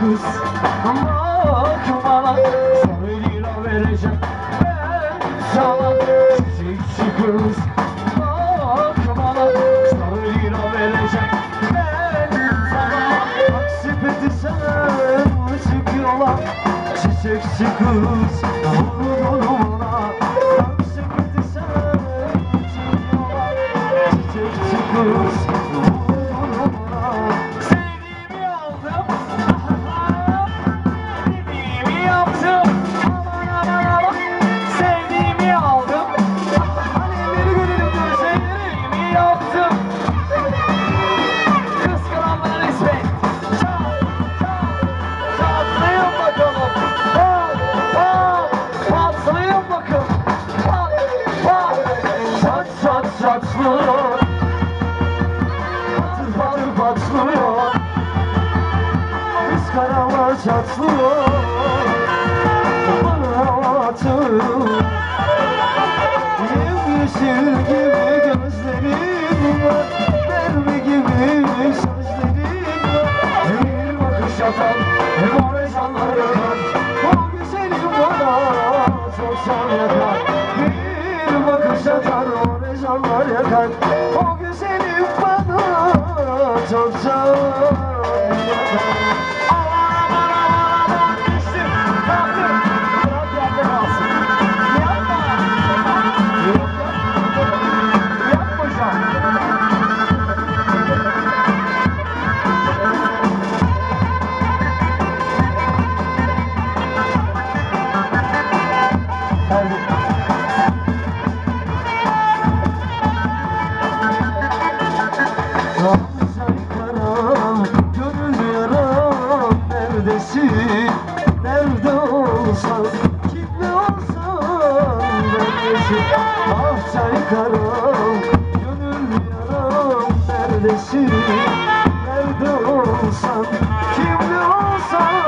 kız. Bak bana Sana lira vereceğim. Ben sana Seksi kız. Bak bana Sana lira vereceğim. Ben sana Bak sepeti sen Çıkıyorlar. Seksi kız Vur bana Bak sepeti sen Çıkıyorlar. Seksi kız çatlıyor Patır patır patlıyor Kız karalar çatlıyor. Bana atıyor Yemyeşil gibi gözlerin var so so. Neredesin? Nerede olsan, kimle olsan neredesin? Ah çaykaram, gönül yaram neredesin? Nerede olsan, kimle olsan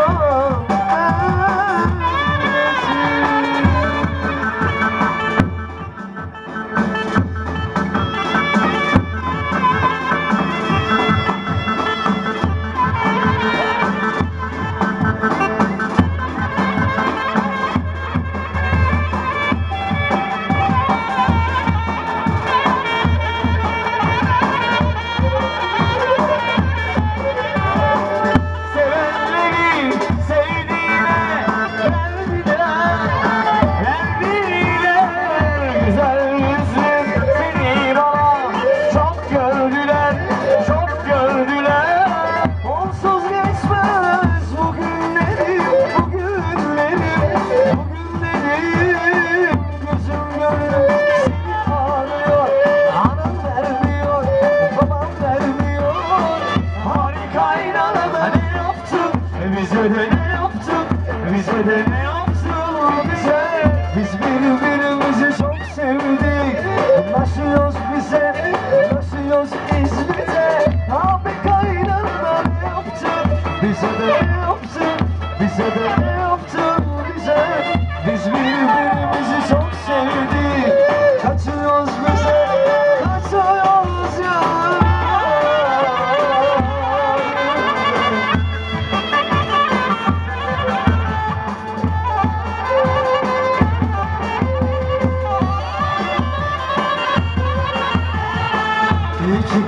Pois é,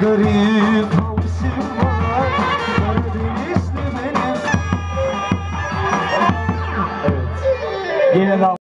garip havsim var Karadenizli benim Evet. Yine de